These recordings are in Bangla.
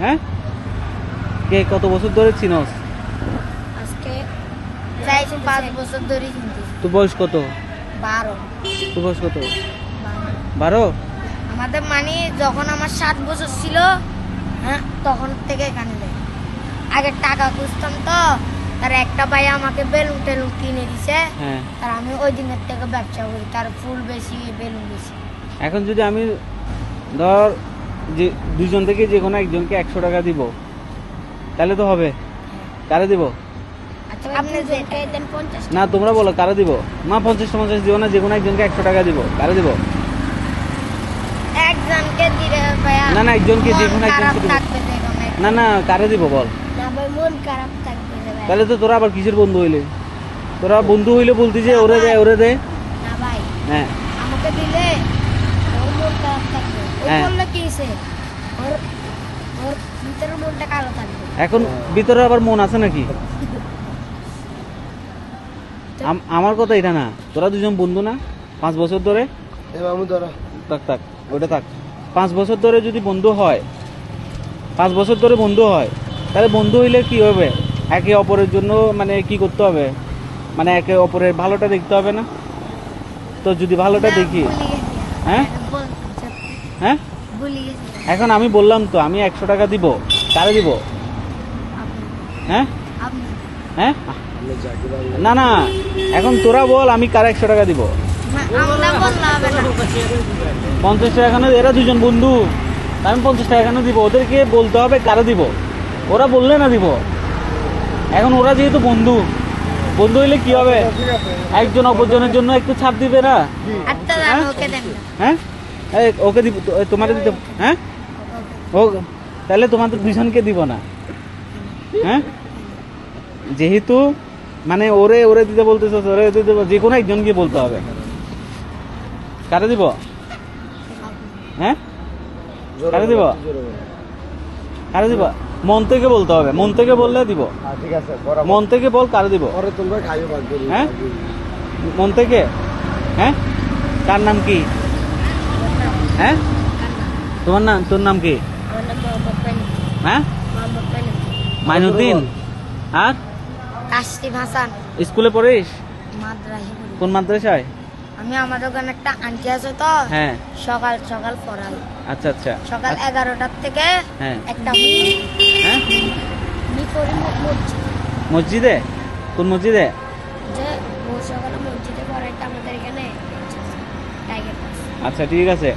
হ্যাঁ? কে কত বছর ধরে চিনস? আজকে চাইছি পাঁচ বছর ধরে চিনতেছি তোর বয়স কত? বারো। তোর বয়স কত? বারো। আমাদের মানে যখন আমার সাত বছর ছিল হ্যাঁ তখন থেকে এখানে যাই আগে টাকা খুঁজতাম তো তার একটা ভাই আমাকে বেলুন টেলুন কিনে দিছে হ্যাঁ। আর আমি ওই দিনের থেকে ব্যবসা করি তার ফুল বেশি বেলুন বেশি। এখন যদি আমি ধর যে দুজন থেকে যে কোনো একজনকে একশো টাকা দিব। তাহলে তো হবে। কারে দিব? আচ্ছা না তোমরা বলো কারে দিব? মা পঞ্চাশ পঞ্চাশ দিব না যে কোনো একজনকে একশো টাকা দিব। কারে দিব? না, না, একজনকে যে কোনো একজনকে দেখো না। না কারে দিব বল। তাহলে তো তোরা আবার কিসের বন্ধু হইলে? তোরা বন্ধু হইলে বলতি যে ওরে দে ওরে দে। হ্যাঁ। আমাকে দিলে ওর মন খারাপ থাকবে। বললে কি ওর ওর ভিতরের মনটা কালো থাকবে। এখন ভিতরে আবার মন আছে নাকি? আমার কথা এটা না। তোরা দুজন বন্ধু না? পাঁচ বছর ধরো? থাক থাক ওটা থাক। পাঁচ বছর ধরে যদি বন্ধু হয় পাঁচ বছর ধরে বন্ধু হয় তাহলে বন্ধু হইলে কি হবে? একে অপরের জন্য মানে কি করতে হবে? মানে একে অপরের ভালোটা দেখতে হবে না? তো যদি ভালোটা দেখি। হ্যাঁ? হ্যাঁ? এখন আমি বললাম তো আমি একশো টাকা দিব। কারে দিব? হ্যাঁ? হ্যাঁ? না না এখন তোরা বল আমি কার একশো টাকা দিব? পঞ্চাশ টাকা কেন? এরা দুজন বন্ধু। তা আমি পঞ্চাশ টাকা কেন দিব? ওদেরকে বলতে হবে কারা দিব। ওরা বললে না দিব। এখন ওরা যেহেতু বন্ধু বন্ধু হইলে কি হবে? একজন অপরজনের জন্য একটু ছাড় দিবে না? আচ্ছা হ্যাঁ? ওকে দিব তোমার দিতে হ্যাঁ? ও তাহলে তোমাদের দুজনকে দিব না। হ্যাঁ? যেহেতু মানে ওরে ওরে দিতে বলতেছ ওরে দিতে যে কোনো একজনকে বলতে হবে। কারে দিব? হ্যাঁ? কারে দিব? কারে দিব? মন থেকে বলতে হবে। মন থেকে বললে দিব। হ্যাঁ, ঠিক আছে। মন থেকে বল কারে দিব। হ্যাঁ? মন থেকে হ্যাঁ? কার নাম কি? হ্যাঁ? তোমার নাম তোর নাম কি? আমার হ্যাঁ? মাইনুদ্দিন। আর? কাশিম হাসান। স্কুলে পড়িস? মাদ্রাসা পড়ি। কোন মাদ্রাসায়? আমি আমাদের ওখানে একটা আন্টি আছে তো হ্যাঁ। সকাল সকাল পড়াই আচ্ছা আচ্ছা। সকাল এগারোটার থেকে হ্যাঁ। একটা হ্যাঁ? মসজিদ। মসজিদে? কোন মসজিদে? যে সকালে মসজিদে পড়াইতে আমাদের এখানে আচ্ছা ঠিক আছে।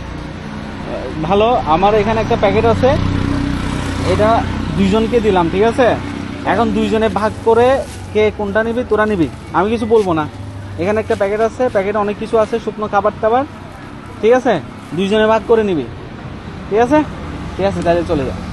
ভালো, আমার এখানে একটা প্যাকেট আছে। এটা দুইজনকে দিলাম, ঠিক আছে? এখন দুইজনে ভাগ করে কে কোনটা নিবি, তোরা নিবি। আমি কিছু বলব না। এখানে একটা প্যাকেট আছে, প্যাকেটে অনেক কিছু আছে, শুকনো খাবার টাবার, ঠিক আছে? দুইজনে ভাগ করে নিবি। ঠিক আছে? ঠিক আছে, তাহলে চলে যা।